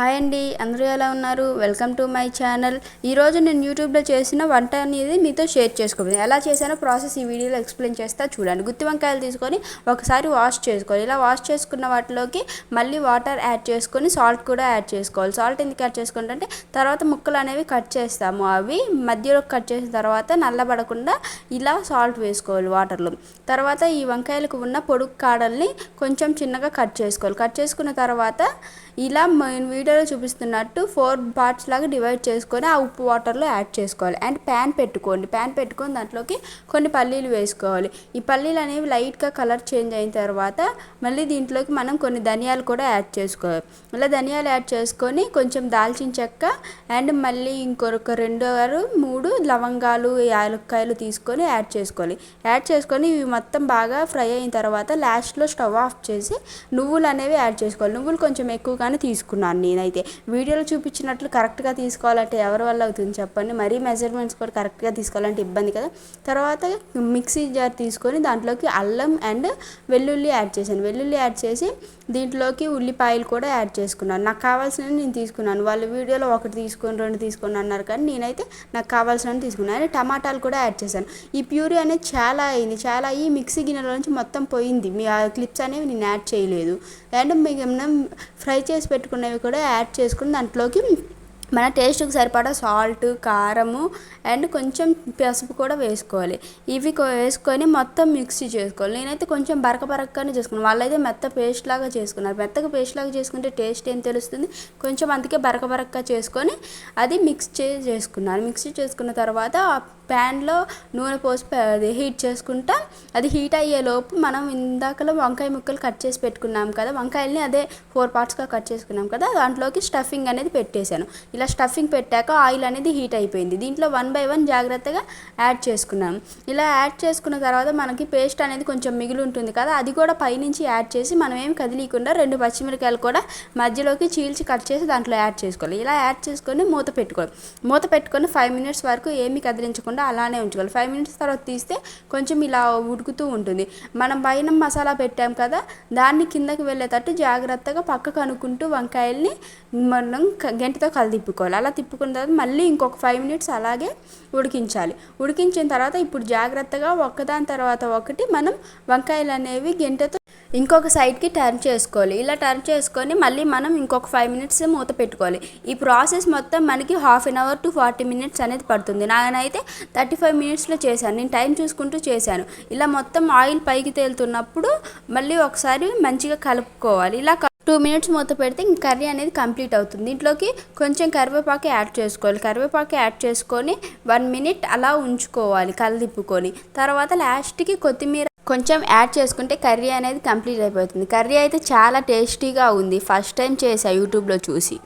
Hi అండి అందరూ ఎలా ఉన్నారు? Welcome to my channel. ఈరోజు నేను యూట్యూబ్లో చేసిన వంట అనేది మీతో షేర్ చేసుకోవాలి ఎలా చేశానో ప్రాసెస్ ఈ వీడియోలో ఎక్స్ప్లెయిన్ చేస్తా చూడండి. గుత్తి వంకాయలు తీసుకొని ఒకసారి వాష్ చేసుకోవాలి. ఇలా వాష్ చేసుకున్న వాటిలోకి మళ్ళీ వాటర్ యాడ్ చేసుకొని సాల్ట్ కూడా యాడ్ చేసుకోవాలి. సాల్ట్ ఎందుకు యాడ్ చేసుకుంటే తర్వాత ముక్కలు అనేవి కట్ చేస్తాము. అవి మధ్యలో కట్ చేసిన తర్వాత నల్లబడకుండా ఇలా సాల్ట్ వేసుకోవాలి వాటర్లో. తర్వాత ఈ వంకాయలకు ఉన్న పొడుగు కాడల్ని కొంచెం చిన్నగా కట్ చేసుకోవాలి. కట్ చేసుకున్న తర్వాత ఇలా నేను వీడియోలో చూపిస్తున్నట్టు ఫోర్ పార్ట్స్ లాగా డివైడ్ చేసుకొని ఆ ఉప్పు వాటర్లో యాడ్ చేసుకోవాలి. అండ్ ప్యాన్ పెట్టుకోండి. ప్యాన్ పెట్టుకొని దాంట్లోకి కొన్ని పల్లీలు వేసుకోవాలి. ఈ పల్లీలు అనేవి లైట్గా కలర్ చేంజ్ అయిన తర్వాత మళ్ళీ దీంట్లోకి మనం కొన్ని ధనియాలు కూడా యాడ్ చేసుకోవాలి. మళ్ళీ ధనియాలు యాడ్ చేసుకొని కొంచెం దాల్చిన చెక్క అండ్ మళ్ళీ ఇంకొక రెండు ఆరు మూడు లవంగాలు యాలక్కాయలు తీసుకొని యాడ్ చేసుకోవాలి. యాడ్ చేసుకొని ఇవి మొత్తం బాగా ఫ్రై అయిన తర్వాత లాస్ట్లో స్టవ్ ఆఫ్ చేసి నువ్వులు అనేవి యాడ్ చేసుకోవాలి. నువ్వులు కొంచెం ఎక్కువగానే తీసుకున్నాను నేనైతే వీడియోలో చూపించినట్లు కరెక్ట్గా తీసుకోవాలంటే ఎవరి వల్ల అవుతుంది చెప్పండి. మరీ మెజర్మెంట్స్ కూడా కరెక్ట్గా తీసుకోవాలంటే ఇబ్బంది కదా. తర్వాత మిక్సీ జార్ తీసుకొని దాంట్లోకి అల్లం అండ్ వెల్లుల్లి యాడ్ చేశాను. వెల్లుల్లి యాడ్ చేసి దీంట్లోకి ఉల్లిపాయలు కూడా యాడ్ చేసుకున్నాను. నాకు కావాల్సినవి నేను తీసుకున్నాను. వాళ్ళ వీడియోలో ఒకటి తీసుకొని రెండు తీసుకొని అన్నారు కానీ నేనైతే నాకు కావాల్సినవి తీసుకున్నాను. అండ్ టమాటాలు కూడా యాడ్ చేశాను. ఈ ప్యూరీ అనేది చాలా అయింది. చాలా అయ్యి మిక్సీ గిన్నెలో నుంచి మొత్తం పోయింది. మీ ఆ క్లిప్స్ అనేవి నేను యాడ్ చేయలేదు. అండ్ మీకు ఫ్రై చేసి పెట్టుకున్నవి కూడా యాడ్ చేసుకుని దాంట్లోకి మన టేస్ట్కి సరిపడా సాల్ట్ కారము అండ్ కొంచెం పసుపు కూడా వేసుకోవాలి. ఇవి వేసుకొని మొత్తం మిక్సీ చేసుకోవాలి. నేనైతే కొంచెం బరక బరకగానే చేసుకున్నాను. వాళ్ళైతే మెత్త పేస్ట్ లాగా చేసుకున్నారు. మెత్తగా పేస్ట్ లాగా చేసుకుంటే టేస్ట్ ఏం తెలుస్తుంది? కొంచెం అందుకే బరక బరకగా చేసుకొని అది మిక్స్ చేసుకున్నారు చేసుకున్నాను. మిక్సీ చేసుకున్న తర్వాత ప్యాన్లో నూనె పోసి అది హీట్ చేసుకుంటా. అది హీట్ అయ్యే లోపు మనం ఇందాకలో వంకాయ ముక్కలు కట్ చేసి పెట్టుకున్నాం కదా వంకాయల్ని అదే ఫోర్ పార్ట్స్గా కట్ చేసుకున్నాం కదా దాంట్లోకి స్టఫింగ్ అనేది పెట్టేశాను. ఇలా ఇలా స్టఫింగ్ పెట్టాక ఆయిల్ అనేది హీట్ అయిపోయింది. దీంట్లో వన్ బై వన్ జాగ్రత్తగా యాడ్ చేసుకున్నాం. ఇలా యాడ్ చేసుకున్న తర్వాత మనకి పేస్ట్ అనేది కొంచెం మిగిలి ఉంటుంది కదా అది కూడా పైనుంచి యాడ్ చేసి మనం ఏం కదిలీకుండా రెండు పచ్చిమిరకాయలు కూడా మధ్యలోకి చీల్చి కట్ చేసి దాంట్లో యాడ్ చేసుకోవాలి. ఇలా యాడ్ చేసుకొని మూత పెట్టుకోవాలి. మూత పెట్టుకొని ఫైవ్ మినిట్స్ వరకు ఏమి కదిలించకుండా అలానే ఉంచుకోవాలి. ఫైవ్ మినిట్స్ తర్వాత తీస్తే కొంచెం ఇలా ఉడుకుతూ ఉంటుంది. మనం పైన మసాలా పెట్టాం కదా దాన్ని కిందకి వెళ్ళేటట్టు జాగ్రత్తగా పక్కకు అనుకుంటూ వంకాయల్ని మనం గంటతో తిప్పుకోవాలి. అలా తిప్పుకున్న తర్వాత మళ్ళీ ఇంకొక ఫైవ్ మినిట్స్ అలాగే ఉడికించాలి. ఉడికించిన తర్వాత ఇప్పుడు జాగ్రత్తగా ఒకదాని తర్వాత ఒకటి మనం వంకాయలు అనేవి గంటతో ఇంకొక సైడ్కి టర్న్ చేసుకోవాలి. ఇలా టర్న్ చేసుకొని మళ్ళీ మనం ఇంకొక ఫైవ్ మినిట్స్ మూత పెట్టుకోవాలి. ఈ ప్రాసెస్ మొత్తం మనకి half an hour to forty minutes అనేది పడుతుంది. నానైతే థర్టీ ఫైవ్ మినిట్స్లో చేశాను. నేను టైం చూసుకుంటూ చేశాను. ఇలా మొత్తం ఆయిల్ పైకి తేలుతున్నప్పుడు మళ్ళీ ఒకసారి మంచిగా కలుపుకోవాలి. ఇలా టూ మినిట్స్ మూత పెడితే ఇంక కర్రీ అనేది కంప్లీట్ అవుతుంది. దీంట్లోకి కొంచెం కరివేపాకు యాడ్ చేసుకోవాలి. కరివేపాకు యాడ్ చేసుకొని వన్ మినిట్ అలా ఉంచుకోవాలి కలదిప్పుకొని తర్వాత లాస్ట్కి కొత్తిమీర కొంచెం యాడ్ చేసుకుంటే కర్రీ అనేది కంప్లీట్ అయిపోతుంది. కర్రీ అయితే చాలా టేస్టీగా ఉంది. ఫస్ట్ టైం చేసా యూట్యూబ్లో చూసి.